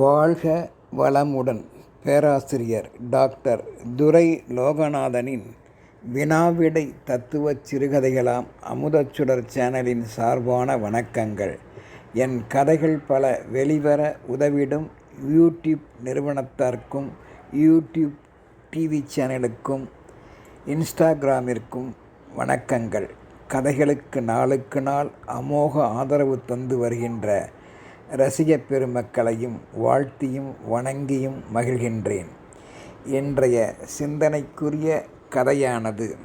வாழ்க வளமுடன். பேராசிரியர் டாக்டர் துரை லோகநாதனின் வினாவிடை தத்துவச் சிறுகதைகளாம் அமுதச்சுடர் சேனலின் சார்பான வணக்கங்கள். என் கதைகள் பல வெளிவர உதவிடும் யூடியூப் நிறுவனத்தார்க்கும் யூடியூப் டிவி சேனலுக்கும் இன்ஸ்டாகிராமிற்கும் வணக்கங்கள். கதைகளுக்கு நாளுக்கு நாள் அமோக ஆதரவு தந்து வருகின்ற ரசிக பெருமக்களையும் வாழ்த்தியும் வணங்கியும் மகிழ்கின்றேன். இன்றைய சிந்தனைக்குரிய கதையானது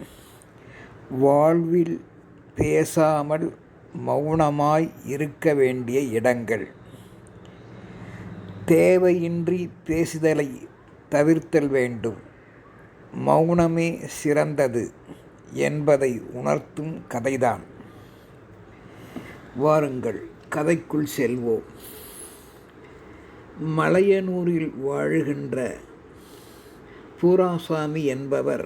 வாழ்வில் பேசாமல் மௌனமாய் இருக்க வேண்டிய இடங்கள். தேவையின்றி பேசுதலை தவிர்த்தல் வேண்டும். மௌனமே சிறந்தது என்பதை உணர்த்தும் கதைதான். வாருங்கள். கதைக்குள் செல்வோம். மலையனூரில் வாழுகின்ற பூராசாமி என்பவர்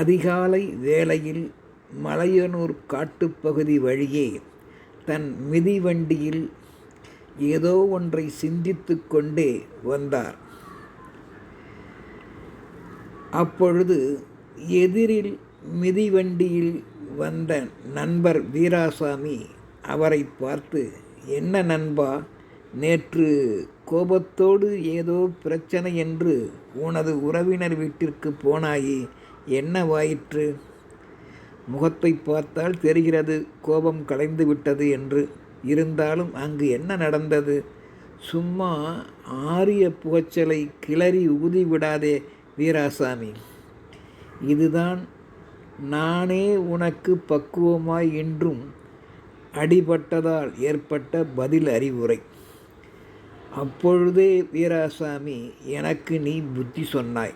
அதிகாலை வேளையில் மலையனூர் காட்டுப்பகுதி வழியே தன் மிதிவண்டியில் ஏதோ ஒன்றை சிந்தித்து கொண்டே வந்தார். அப்பொழுது எதிரில் மிதிவண்டியில் வந்த நண்பர் வீராசாமி அவரை பார்த்து என்ன நண்பா நேற்று கோபத்தோடு ஏதோ பிரச்சனை என்று உனது உறவினர் வீட்டிற்கு போனாயே என்னவாயிற்று முகத்தை பார்த்தால் தெரிகிறது கோபம் கலைந்து விட்டது என்று. இருந்தாலும் அங்கு என்ன நடந்தது? சும்மா ஆரிய புகைச்சலை கிளறி ஊதி விடாதே வீராசாமி. இதுதான் நானே உனக்கு பக்குவமாய் என்றும் அடிபட்டதால் ஏற்பட்ட பதில் அறிவுரை. அப்பொழுதே வீராசாமி எனக்கு நீ புத்தி சொன்னாய்.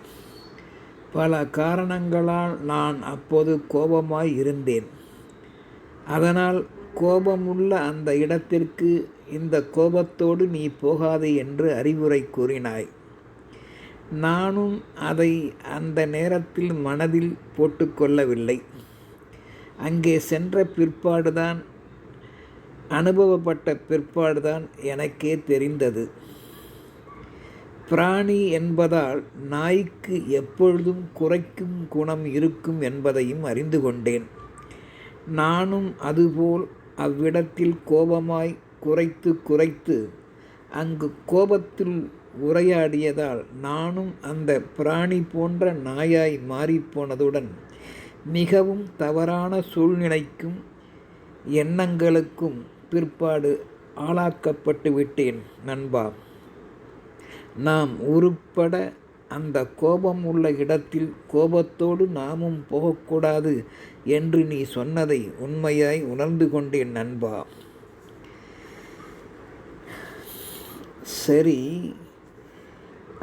பல காரணங்களால் நான் அப்போது கோபமாய் இருந்தேன். அதனால் கோபமுள்ள அந்த இடத்திற்கு இந்த கோபத்தோடு நீ போகாதே என்று அறிவுரை கூறினாய். நானும் அதை அந்த நேரத்தில் மனதில் போட்டுக்கொள்ளவில்லை. அங்கே சென்ற பிற்பாடுதான் அனுபவப்பட்ட பிற்பாடுதான் எனக்கே தெரிந்தது. பிராணி என்பதால் நாய்க்கு எப்பொழுதும் குறைக்கும் குணம் இருக்கும் என்பதையும் அறிந்து கொண்டேன். நானும் அதுபோல் அவ்விடத்தில் கோபமாய் குறைத்து குறைத்து அங்கு கோபத்தில் உரையாடியதால் நானும் அந்த பிராணி போன்ற நாயாய் மாறிப்போனதுடன் மிகவும் தவறான சூழ்நிலைக்கும் எண்ணங்களுக்கும் பிற்பாடு ஆளாக்கப்பட்டு விட்டேன் நண்பா. நாம் உருப்பட அந்த கோபம் உள்ள இடத்தில் கோபத்தோடு நாமும் போகக்கூடாது என்று நீ சொன்னதை உண்மையாய் உணர்ந்து கொண்டேன் நண்பா. சரி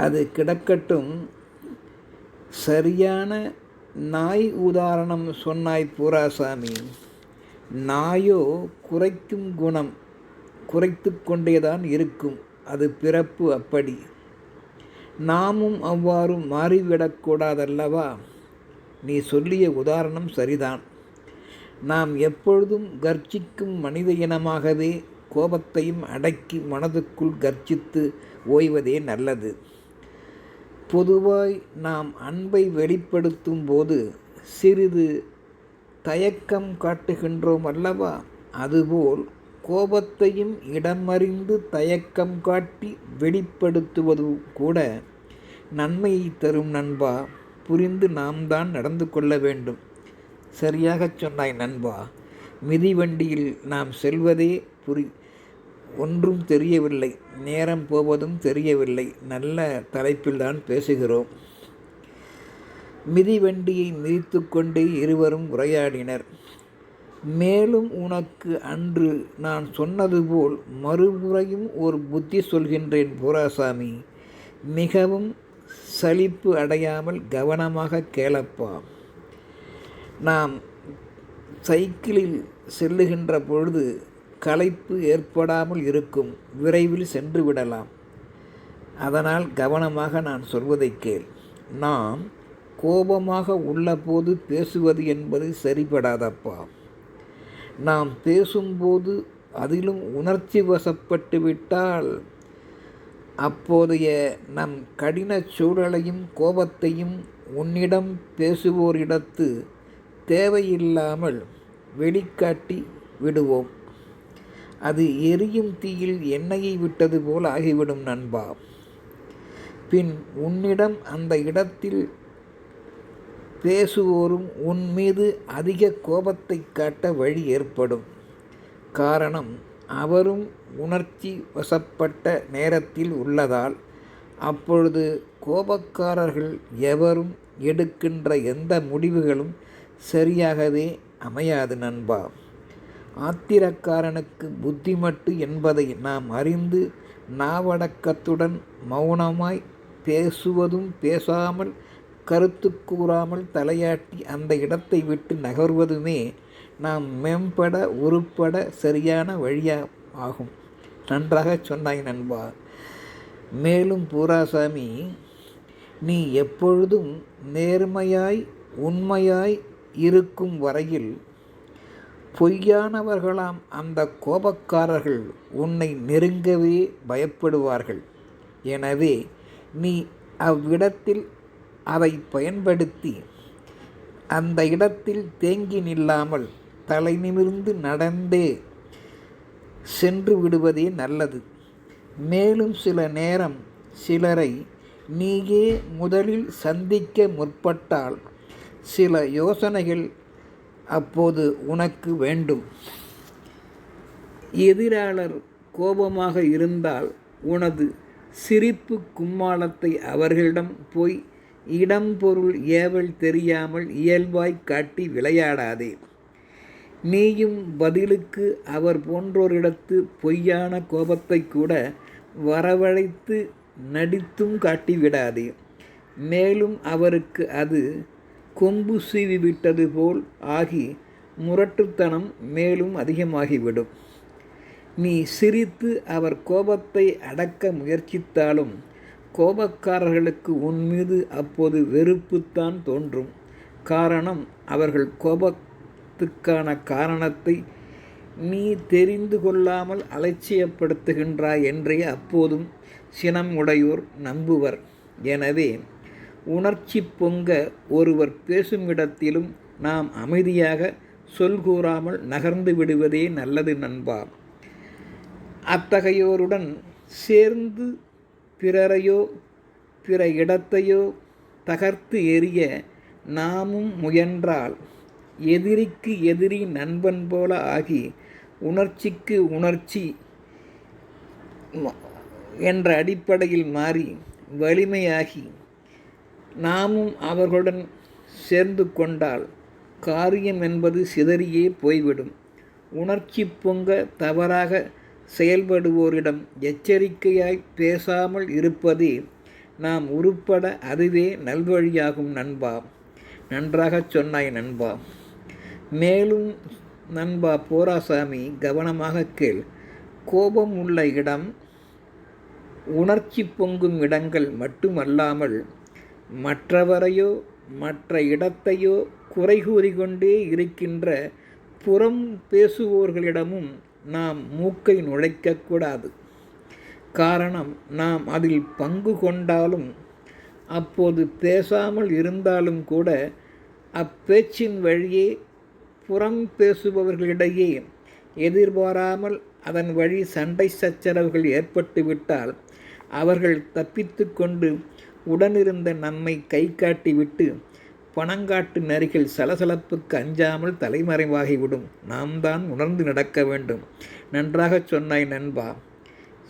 அது கிடக்கட்டும். சரியான நாய் உதாரணம் சொன்னாய் பூராசாமி. நாயோ குறைக்கும் குணம் குறைத்து கொண்டேதான் இருக்கும் அது பிறப்பு அப்படி. நாமும் அவ்வாறு மாறிவிடக்கூடாதல்லவா நீ சொல்லிய உதாரணம் சரிதான். நாம் எப்பொழுதும் கர்ச்சிக்கும் மனித இனமாகவே கோபத்தையும் அடக்கி மனதுக்குள் கர்ச்சித்து ஓய்வதே நல்லது. பொதுவாய் நாம் அன்பை வெளிப்படுத்தும் போது சிறிது தயக்கம் காட்டுகின்றோம் அல்லவா? அதுபோல் கோபத்தையும் இடமறிந்து தயக்கம் காட்டி வெளிப்படுத்துவது கூட நன்மையை தரும் நண்பா. புரிந்து நாம் தான் நடந்து கொள்ள வேண்டும். சரியாகச் சொன்னாய் நண்பா. மிதிவண்டியில் நாம் செல்வதே புரி ஒன்றும் தெரியவில்லை. நேரம் போவதும் தெரியவில்லை. நல்ல தலைப்பில்தான் பேசுகிறோம். மிதிவண்டியை மிதித்து கொண்டே இருவரும் உரையாடினர். மேலும் உனக்கு அன்று நான் சொன்னது போல் மறுமுறையும் ஒரு புத்தி சொல்கின்றேன் பூராசாமி. மிகவும் சலிப்பு அடையாமல் கவனமாக கேளப்பா. நாம் சைக்கிளில் செல்லுகின்ற பொழுது களைப்பு ஏற்படாமல் இருக்கும். விரைவில் சென்று விடலாம். அதனால் கவனமாக நான் சொல்வதை கேள். நாம் கோபமாக உள்ளபோது பேசுவது என்பது சரிபடாதப்பா. நாம் பேசும்போது அதிலும் உணர்ச்சி வசப்பட்டு விட்டால் அப்போதைய நம் கடின சூழலையும் கோபத்தையும் உன்னிடம் பேசுவோரிடத்து தேவையில்லாமல் வெளிக்காட்டி விடுவோம். அது எரியும் தீயில் எண்ணெயை விட்டது போல் ஆகிவிடும் நண்பா. பின் உன்னிடம் அந்த இடத்தில் பேசுவோரும் உன் மீது அதிக கோபத்தை காட்ட வழி ஏற்படும். காரணம் அவரும் உணர்ச்சி வசப்பட்ட நேரத்தில் உள்ளதால் அப்பொழுது கோபக்காரர்கள் எவரும் எடுக்கின்ற எந்த முடிவுகளும் சரியாகவே அமையாது நண்பா. ஆத்திரக்காரனுக்கு புத்திமட்டு என்பதை நாம் அறிந்து நாவடக்கத்துடன் மௌனமாய் பேசுவதும் பேசாமல் கருத்து கூறாமல் தலையாட்டி அந்த இடத்தை விட்டு நகர்வதுமே நாம் மேம்பட உருப்பட சரியான வழியாக ஆகும். நன்றாக சொன்னாய் நண்பா. மேலும் பூராசாமி நீ எப்பொழுதும் நேர்மையாய் உண்மையாய் இருக்கும் வரையில் பொய்யானவர்களாம் அந்த கோபக்காரர்கள் உன்னை நெருங்கவே பயப்படுவார்கள். எனவே நீ அவ்விடத்தில் அதை பயன்படுத்தி அந்த இடத்தில் தேங்கி நில்லாமல் தலை நிமிர்ந்து நடந்தே சென்று விடுவதே நல்லது. மேலும் சில நேரம் சிலரை நீயே முதலில் சந்திக்க முற்பட்டால் சில யோசனைகள் அப்போது உனக்கு வேண்டும். எதிராளர் கோபமாக இருந்தால் உனது சிரிப்பு கும்மாளத்தை அவர்களிடம் போய் இடம் பொருள் ஏவல் தெரியாமல் இயல்பாய் காட்டி விளையாடாதே. நீயும் பதிலுக்கு அவர் போன்றோரிடத்து பொய்யான கோபத்தை கூட வரவழைத்து நடித்தும் காட்டிவிடாதே மேலும் அவருக்கு அது கொம்பு சீவி விட்டது போல் ஆகி முரட்டுத்தனம் மேலும் அதிகமாகிவிடும். நீ சிரித்து அவர் கோபத்தை அடக்க முயற்சித்தாலும் கோபக்காரர்களுக்கு உன் மீது அப்போது வெறுப்புத்தான் தோன்றும். காரணம் அவர்கள் கோபத்துக்கான காரணத்தை நீ தெரிந்து கொள்ளாமல் அலட்சியப்படுத்துகின்றாய் என்றே அப்போதும் சினம் உடையோர் நம்புவர். எனவே உணர்ச்சி பொங்க ஒருவர் பேசும் இடத்திலும் நாம் அமைதியாக சொல் கூறாமல் நகர்ந்து விடுவதே நல்லது நண்பா. அத்தகையோருடன் சேர்ந்து பிறரையோ பிற இடத்தையோ தகர்த்து எறிய நாமும் முயன்றால் எதிரிக்கு எதிரி நண்பன் போல ஆகி உணர்ச்சிக்கு உணர்ச்சி என்ற அடிப்படையில் மாறி வலிமையாகி நாமும் அவர்களுடன் சேர்ந்து கொண்டால் காரியம் என்பது சிதறியே போய்விடும். உணர்ச்சி பொங்க தவறாக செயல்படுவோரிடம் எச்சரிக்கையாய் பேசாமல் இருப்பதே நாம் உருப்பட அதுவே நல்வழியாகும் நண்பா. நன்றாக சொன்னாய் நண்பா. மேலும் நண்பா போராசாமி கவனமாக கேள். கோபம் உள்ள இடம் உணர்ச்சி பொங்கும் இடங்கள் மட்டுமல்லாமல் மற்றவரையோ மற்ற இடத்தையோ குறை கூறிக்கொண்டே இருக்கின்ற புறம் பேசுவோர்களிடமும் நாம் மூக்கை நுழைக்கக்கூடாது. காரணம் நாம் அதில் பங்கு கொண்டாலும் அப்போது பேசாமல் இருந்தாலும் கூட அப்பேச்சின் வழியே புறம் பேசுபவர்களிடையே எதிர்பாராமல் அதன் வழி சண்டை சச்சரவுகள் ஏற்பட்டுவிட்டால் அவர்கள் தப்பித்து கொண்டு உடனிருந்த நம்மை கை காட்டிவிட்டு பணங்காட்டு நரிகள் சலசலப்புக்கு அஞ்சாமல் தலைமறைவாகிவிடும். நாம் தான் உணர்ந்து நடக்க வேண்டும். நன்றாக சொன்னாய் நண்பா.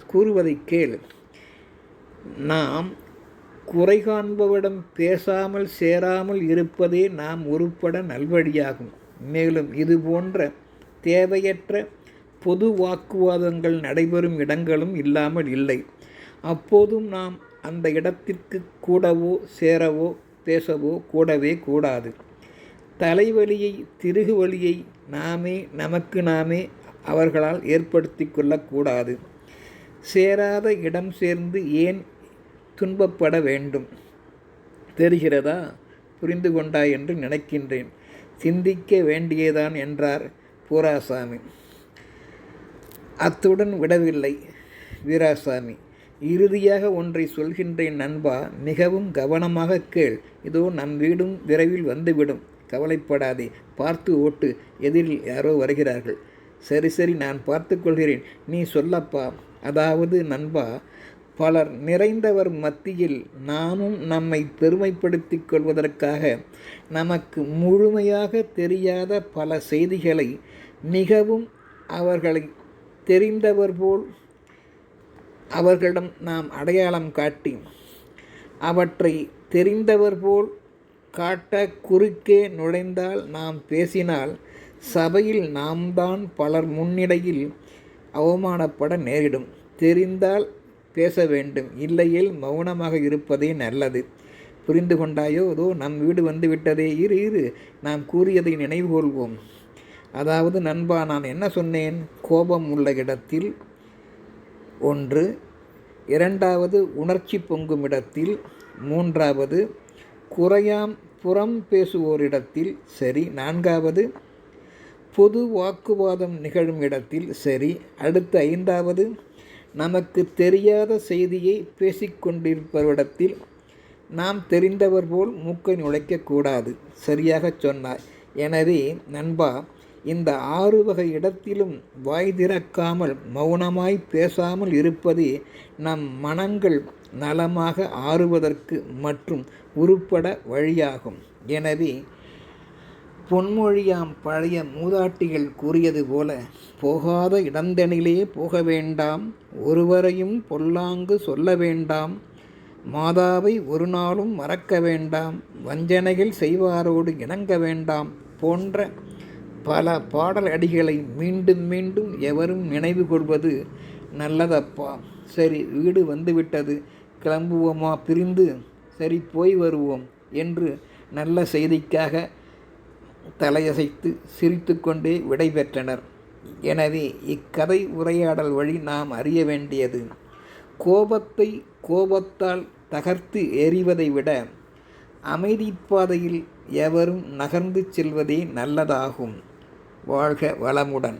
கூறுவதை கேள். நாம் குறை காண்பவிடம் பேசாமல் சேராமல் இருப்பதே நாம் உருப்பட நல்வழியாகும். மேலும் இது போன்ற தேவையற்ற பொது வாக்குவாதங்கள் நடைபெறும் இடங்களும் இல்லாமல் இல்லை. அப்போதும் நாம் அந்த இடத்திற்கு கூடவோ சேரவோ பேசவோ கூடவே கூடாது. தலைவலியை திருகு வழியை நாமே நமக்கு நாமே அவர்களால் ஏற்படுத்தி கொள்ளக்கூடாது. சேராத இடம் சேர்ந்து ஏன் துன்பப்பட வேண்டும்? தெரிகிறதா? புரிந்து கொண்டாய் என்று நினைக்கின்றேன். சிந்திக்க வேண்டியதான் என்றார் பூராசாமி. அத்துடன் விடவில்லை வீராசாமி. இறுதியாக ஒன்றை சொல்கின்றேன் நண்பா மிகவும் கவனமாக கேள். இதோ நம் வீடும் விரைவில் வந்துவிடும். கவலைப்படாதே பார்த்து ஓட்டு. எதிரில் யாரோ வருகிறார்கள். சரி சரி நான் பார்த்து கொள்கிறேன். நீ சொல்லப்பா. அதாவது நண்பா பலர் நிறைந்தவர் மத்தியில் நாமும் நம்மை பெருமைப்படுத்திக் கொள்வதற்காக நமக்கு முழுமையாக தெரியாத பல செய்திகளை மிகவும் அவர்களை தெரிந்தவர் போல் அவர்களிடம் நாம் அடையாளம் காட்டி அவற்றை தெரிந்தவர் போல் காட்ட குறுக்கே நுழைந்தால் நாம் பேசினால் சபையில் நாம் தான் பலர் முன்னிலையில் அவமானப்பட நேரிடும். தெரிந்தால் பேச வேண்டும். இல்லையேல் மௌனமாக இருப்பதே நல்லது. புரிந்து கொண்டாயோ? அதோ நம் வீடு வந்து விட்டதே. இரு இரு நாம் கூறியதை நினைவு கொள்வோம் அதாவது நண்பா நான் என்ன சொன்னேன்? கோபம் உள்ள இடத்தில் ஒன்று இரண்டாவது உணர்ச்சி பொங்கும் இடத்தில் மூன்றாவது குறையாம் புறம் பேசுவோரிடத்தில் சரி நான்காவது பொது வாக்குவாதம் நிகழும் இடத்தில் சரி அடுத்த ஐந்தாவது நமக்கு தெரியாத செய்தியை பேசிக்கொண்டிருப்பவரிடத்தில் நாம் தெரிந்தவர் போல் மூக்கை நுழைக்கக்கூடாது சரியாக சொன்னார். எனவே நண்பா இந்த ஆறு வகை இடத்திலும் வாய் திறக்காமல் மௌனமாய் பேசாமல் இருப்பது நம் மனங்கள் நலமாக ஆறுவதற்கு மற்றும் உருப்பட வழியாகும். எனவே பொன்மொழியாம் பழைய மூதாட்டிகள் கூறியது போல போகாத இடந்தனிலே போக வேண்டாம் ஒருவரையும் பொல்லாங்கு சொல்ல வேண்டாம் மாதாவை ஒரு நாளும் மறக்க வேண்டாம் வஞ்சனைகள் செய்வாரோடு இணங்க வேண்டாம் போன்ற பல பாடல் அடிகளை மீண்டும் மீண்டும் எவரும் நினைவு கொள்வது நல்லதப்பா. சரி வீடு வந்துவிட்டது. கிளம்புவோமா பிரிந்து? சரி போய் வருவோம் என்று நல்ல செய்திக்காக தலையசைத்து சிரித்துக்கொண்டே விடைபெற்றனர் எனவே இக்கதை உரையாடல் வழி நாம் அறிய வேண்டியது. கோபத்தை கோபத்தால் தகர்த்து எறிவதை விட அமைதிப்பாதையில் எவரும் நகர்ந்து செல்வதே நல்லதாகும். வாழ்க வளமுடன்.